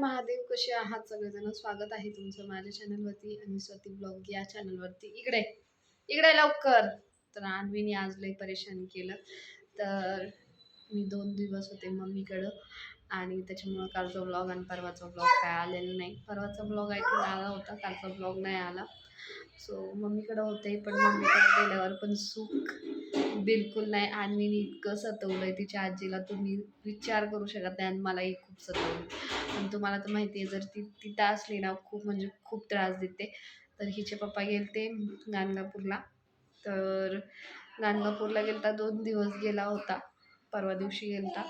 महादेव कसे आहात? सगळेजण स्वागत आहे तुमचं माझ्या चॅनलवरती आणि स्वती ब्लॉग या चॅनलवरती इकडे इकडे लवकर. तर आणवीने आज लई परेशान केलं. तर मी दोन दिवस होते मम्मीकडं आणि त्याच्यामुळं कालचा ब्लॉग आणि परवाचा ब्लॉग काय आलेला नाही. परवाचा ब्लॉग ऐकून आला होता कालचा ब्लॉग नाही आला. सो मम्मीकडं होते पण मम्मीकडे गेल्यावर पण सुख बिलकुल नाही. आणवीने इतकं सतवलं आहे तिच्या आजीला. तुम्ही विचार करू शकत नाही. आणि मलाही खूप सतवलं आणि तुम्हाला तर माहिती आहे जर ती तिथं असली ना खूप म्हणजे खूप त्रास देते. तर हिचे पप्पा गेलते गाणगापूरला. तर गाणगापूरला गेलता दोन दिवस गेला होता. परवा दिवशी गेलता.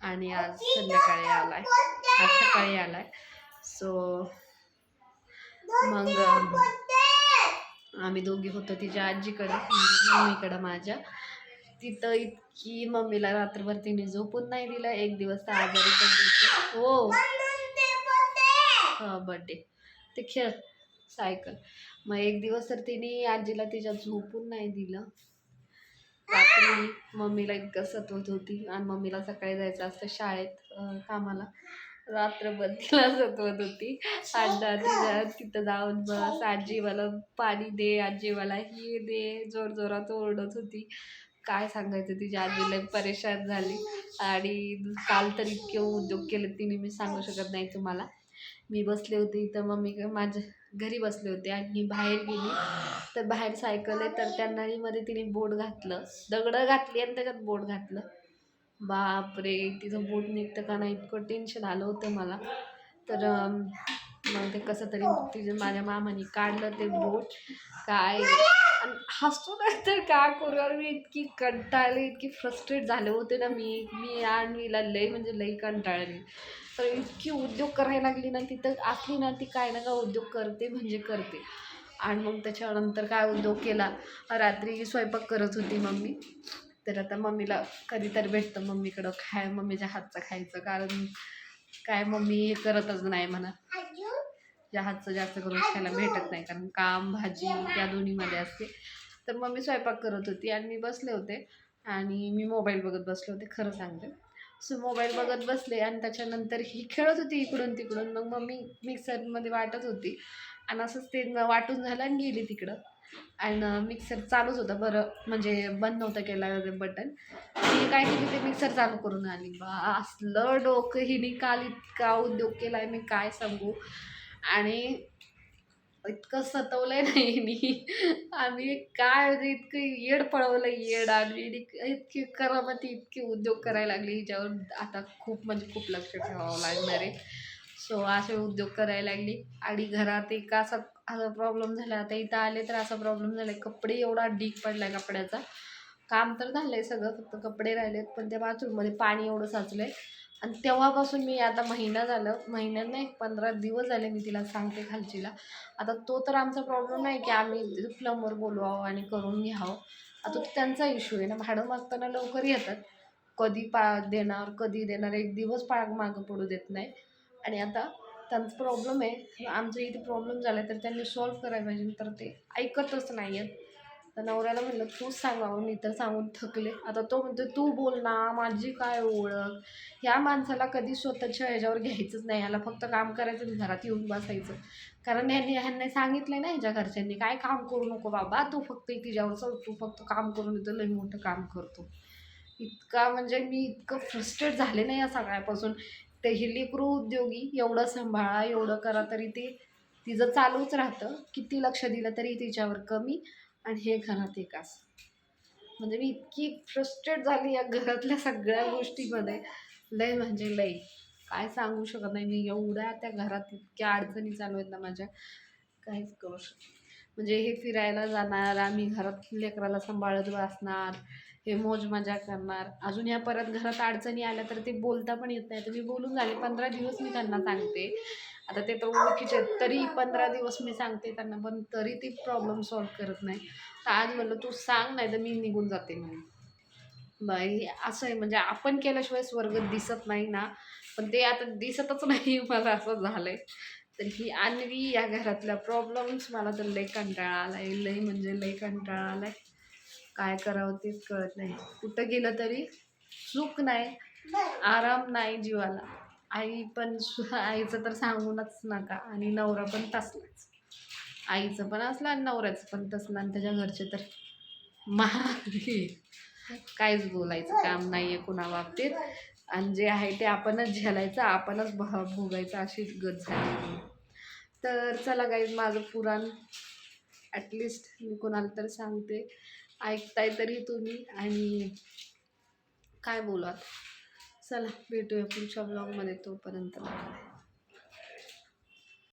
आणि आज संध्याकाळी आला आहे आज सकाळी आला आहे सो मग आम्ही दोघी होतो तिच्या आजीकडं म्हणजे मम्मीकडं माझ्या. तिथं इतकी मम्मीला रात्रभर तिने झोपून नाही दिलं. एक दिवस तर आजारी पण हो. हा बड्डे ते खेळ सायकल मग एक दिवस तर तिने आजीला तिच्या झोपून नाही दिलं. रात्री मम्मीला इतकं सतवत होती. आणि मम्मीला सकाळी जायचं असतं शाळेत कामाला. रात्रभर तिला सतवत होती. आणि तिच्या तिथं जाऊन बस आजी मला पाणी दे आजी मला हे दे जोर जोरात ओरडत होती. काय सांगायचं तिच्या आजीला परेशान झाली. आणि काल तर इतके उद्योग केले तिने मी सांगू शकत नाही तुम्हाला. मी बसले होते इथं मम्मी माझ्या घरी बसले होते आणि मी बाहेर गेली. तर बाहेर सायकल आहे तर त्या नळीमध्ये तिने बोट घातलं. दगडं घातली आणि त्याच्यात बोट घातलं. बापरे तिचं बोट निघतं का नाही? इतकं टेन्शन आलं होतं मला. तर मग ते कसं तरी तिचं माझ्या मामाने काढलं ते बोट. काय? आणि हसतो नाही तर काय करू? यार मी इतकी कंटाळली इतकी फ्रस्ट्रेट झाले होते ना मी. मी आणि लई म्हणजे लई कंटाळली. तर इतकी उद्योग करायला लागली ना तिथं असली ना ती काय ना काय उद्योग करते म्हणजे करते. आणि मग त्याच्यानंतर काय उद्योग केला? रात्री स्वयंपाक करत होती मम्मी. तर आता मम्मीला कधीतरी भेटतं मम्मीकडं खाय मम्मीच्या हातचं खायचं. कारण काय मम्मी हे करतच नाही म्हणा. ज्या हातचं जास्त करून खायला भेटत नाही कारण काम भाजी त्या दोन्हीमध्ये असते. तर मम्मी स्वयंपाक करत होती आणि मी बसले होते. आणि मी मोबाईल बघत बसले होते खरं सांगते. सो मोबाईल बघत बसले आणि त्याच्यानंतर ही खेळत होती इकडून तिकडून. मग मम्मी मिक्सरमध्ये वाटत होती. आणि असंच ते वाटून झालं आणि गेली तिकडं. आणि मिक्सर uh, चालूच होतं. बरं म्हणजे बंद नव्हतं केलं बटन मी काय केली ते मिक्सर चालू करून आली बा असलं डोकं हिने काल इतका उद्योग केला आहे मी काय सांगू? आणि इतकं सतवलंय ना हिने आम्ही काय म्हणजे इतकं येड पळवलं येड. आणि इतकी इतकी करामती इतकी उद्योग करायला लागली हिच्यावर आता खूप म्हणजे खूप लक्ष ठेवावं लागणार आहे. सो असे उद्योग करायला लागली. आणि घरात एक असा प्रॉब्लेम झाला. आता इथं आले तर असा प्रॉब्लेम झाला आहे कपडे एवढा डीक पडला आहे कपड्याचा. काम तर झालं आहे सगळं फक्त कपडे राहिलेत. पण त्या बाथरूममध्ये पाणी एवढं साचलं आहे आणि तेव्हापासून मी आता महिना झालं. महिन्यात नाही पंधरा दिवस झाले मी तिला सांगते खालचीला. आता तो तर आमचा प्रॉब्लेम नाही की आम्ही प्लंबर बोलवावं आणि करून घ्यावं. आता तो त्यांचा इश्यू आहे ना. भाडं मागताना लवकर येतात. कधी पा देणार कधी देणार. एक दिवस पा मागं पडू देत नाही. आणि आता त्यांचा प्रॉब्लेम आहे. आमच्या इथे प्रॉब्लेम झाला तर त्यांनी सॉल्व्ह करायला पाहिजे. तर ते ऐकतच नाही आहेत तर नवऱ्याला म्हणलं तूच सांगावं मी तर सांगून थकले. आता तो म्हणतो तू बोल ना माझी काय ओळख? ह्या माणसाला कधी स्वतःच्या ह्याच्यावर घ्यायचंच नाही. याला फक्त काम करायचं घरात येऊन बसायचं. कारण ह्यांनी ह्यांनी सांगितलं नाही ह्याच्या घरच्यांनी काय काम करू नको बाबा तू फक्त तिच्यावर चल तू फक्त काम करून येतो लई मोठं काम करतो. इतका म्हणजे मी इतकं फ्रस्ट्रेट झाले नाही या सगळ्यापासून. ते ही लेकरू उद्योगी एवढं सांभाळा एवढं करा तरी ते तिचं चालूच राहतं. किती लक्ष दिलं तरी तिच्यावर कमी आणि हे घरात एकाच म्हणजे मी इतकी फ्रस्ट्रेट झाली या घरातल्या सगळ्या गोष्टीमध्ये. लय म्हणजे लय. काय सांगू शकत नाही. मी एवढ्या त्या घरात इतक्या अडचणी चालू आहेत ना माझ्या. काहीच करू शकत म्हणजे हे फिरायला जाणार आम्ही घरात लेकराला सांभाळत बसणार. हे मोज मजा करणार. अजून या परत घरात अडचणी आल्या तर ते बोलता पण येत नाही. तर मी बोलून झाले पंधरा दिवस मी त्यांना सांगते. आता ते तर ओळखीचे तरी पंधरा दिवस मी सांगते त्यांना पण तरी ते प्रॉब्लेम सॉल्व्ह करत नाही. तर आज म्हणलं तू सांग नाही तर मी निघून जाते म्हणून. बाई असं आहे म्हणजे आपण केल्याशिवाय स्वर्ग दिसत नाही ना. पण ते आता दिसतच नाही मला असं झालं आहे तर ही आणवी या घरातल्या प्रॉब्लेम्स मला तर लई कंटाळा आला आहे लई म्हणजे लई कंटाळा आला आहे काय करावं तेच कळत नाही. कुठं गेलं तरी सुख नाही आराम नाही जीवाला. आई पण सु- आईचं तर सांगूनच नका. आणि नवरा पण तसलाच. आईचं पण असलं आणि नवऱ्याचं पण तसलं. आणि त्याच्या घरचे तर मारी काहीच बोलायचं काम नाही आहे कुणा बाबतीत आणि जे आहे ते आपणच झेलायचं आपणच भ भोगायचं अशीच गत झाली तर चला गाईज माझं पुराण ॲटलिस्ट मी कोणाला तर सांगते ऐकताय तरी तुम्ही आणि काय बोलात चला भेटूया पुढच्या ब्लॉगमध्ये तोपर्यंत.